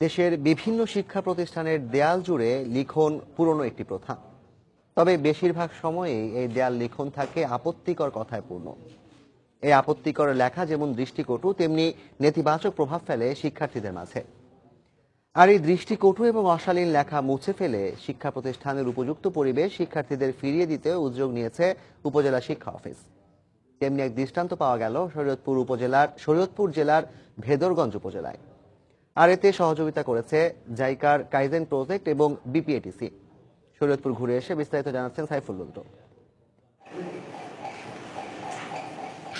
দেশের বিভিন্ন শিক্ষা প্রতিষ্ঠানের দেয়াল জুড়ে লিখন পুরনো একটি প্রথা। তবে বেশিরভাগ সময়েই এই দেয়াল লিখন থাকে আপত্তিকর কথায় পূর্ণ। এই আপত্তিকর লেখা যেমন দৃষ্টিকটু, তেমনি নেতিবাচক প্রভাব ফেলে শিক্ষার্থীদের মাঝে। আর এই দৃষ্টিকটু এবং অশালীন লেখা মুছে ফেলে শিক্ষা প্রতিষ্ঠানের উপযুক্ত পরিবেশ শিক্ষার্থীদের ফিরিয়ে দিতে উদ্যোগ নিয়েছে উপজেলা শিক্ষা অফিস। তেমনি এক দৃষ্টান্ত পাওয়া গেল শরীয়তপুর উপজেলার, শরীয়তপুর জেলার ভেদরগঞ্জ উপজেলায়। আর এতে সহযোগিতা করেছে জাইকার কাইজেন প্রজেক্ট এবং বিপিএটিসি। শরীয়তপুর ঘুরে এসে বিস্তারিত জানাচ্ছেন সাইফুল লুদ্র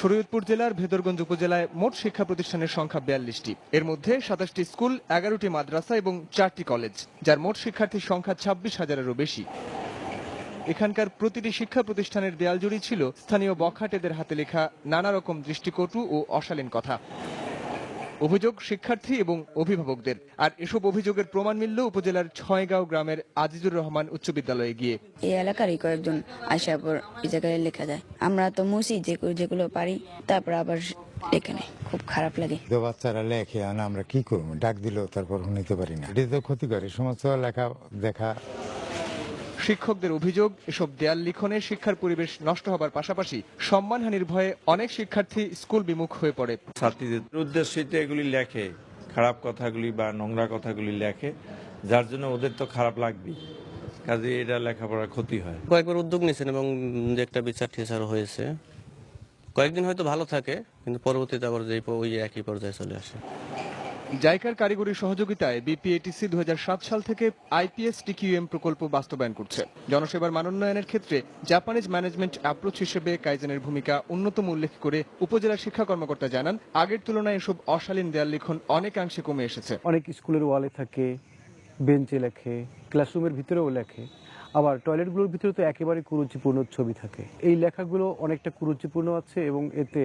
শরীয়তপুর জেলার ভেদরগঞ্জ উপজেলায় মোট শিক্ষা প্রতিষ্ঠানের সংখ্যা বিয়াল্লিশটি। এর মধ্যে সাতাশটি স্কুল, এগারোটি মাদ্রাসা এবং চারটি কলেজ, যার মোট শিক্ষার্থীর সংখ্যা ছাব্বিশ হাজারেরও বেশি। এখানকার প্রতিটি শিক্ষা প্রতিষ্ঠানের দেয়াল জুড়ি ছিল স্থানীয় বখাটেদের হাতে লেখা নানা রকম দৃষ্টিকটু ও অশালীন কথা। অভিযোগ শিক্ষার্থী এবং অভিভাবকদের। আর এসব অভিযোগের প্রমাণ মিলল উপজেলার ছয়গাঁও গ্রামের আজিজুর রহমান উচ্চ বিদ্যালয়ে গিয়ে। এই এলাকারই কয়েকজন আসার পর এই জায়গায় লেখা যায়। আমরা তো যে যেগুলো পারি তারপর আবার লেখা নেই। খুব খারাপ লাগে। বাচ্চারা লেখে আর আমরা কি করব? ডাক দিলেও তারপর নিতে পারি না। এটা তো ক্ষতি করে সমস্ত লেখা দেখা শিক্ষকদের অভিযোগ এসব দেয়াল লিখনে শিক্ষার পরিবেশ নষ্ট হবার পাশাপাশি সম্মানহানির ভয়ে অনেক শিক্ষার্থী স্কুল বিমুখ হয়ে পড়ে। ছাত্রীদের উদ্দেশ্যিত এগুলি লেখে খারাপ কথাগুলি বা নোংরা কথাগুলি লেখে যার জন্য ওদের তো খারাপ লাগবেই কাজে এটা লেখাপড়ার ক্ষতি হয়। কয়েকবার উদ্যোগ নিয়েছেন এবং যে একটা বিচার টিচার হয়েছে কয়েকদিন হয়তো ভালো থাকে কিন্তু পরবর্তীতে আবার যে ওই একই পর্যায়ে চলে আসে। জাইকার কারিগরি সহযোগিতায় বিপিএটিসি দুহাজার সাত সাল থেকে আইপিএস টিকিউএম প্রকল্প বাস্তবায়ন করছে। জনসেবার মানোন্নয়নের ক্ষেত্রে জাপানিজ ম্যানেজমেন্ট অ্যাপ্রোচ হিসেবে কাইজেনের ভূমিকা অন্যতম উল্লেখ করে উপজেলা শিক্ষা কর্মকর্তা জানান, আগের তুলনায় এসব অশালীন দেয়াল লিখন অনেকাংশে কমে এসেছে। অনেক স্কুলের ওয়ালে থাকে, বেঞ্চে লেখে, ক্লাসরুমের ভিতরেও লেখে, আবার টয়লেটগুলোর ভিতরে তো একেবারে কুরুচিপূর্ণ ছবি থাকে। এই লেখাগুলো অনেকটা কুরুচিপূর্ণ আছে এবং এতে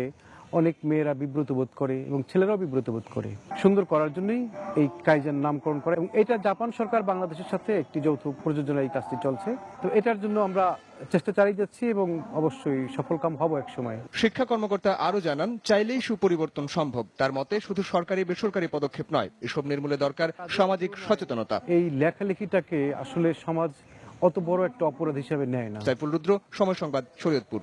অনেক মেয়েরা বিব্রত বোধ করে এবং ছেলেরাও বিব্রত বোধ করে। সুন্দর করার জন্যই এই কাইজার নামকরণ করে এবং এটা জাপান সরকার বাংলাদেশের সাথে একটি যৌথ প্রযোজনা এই কাজটি চলছে। তো এটার জন্য আমরা চেষ্টা চালিয়ে যাচ্ছি এবং অবশ্যই সফলকাম হব এক সময়। শিক্ষা কর্মকর্তা আরও জানান চাইলেই সুপরিবর্তন সম্ভব। তার মতে শুধু সরকারি বেসরকারি পদক্ষেপ নয় এসব নির্মূলে দরকার সামাজিক সচেতনতা। এই লেখালেখিটাকে আসলে সমাজ অত বড় একটা অপরাধ হিসেবে নেয় না। সাইফুল রুদ্র সময় সংবাদ শরীয়তপুর।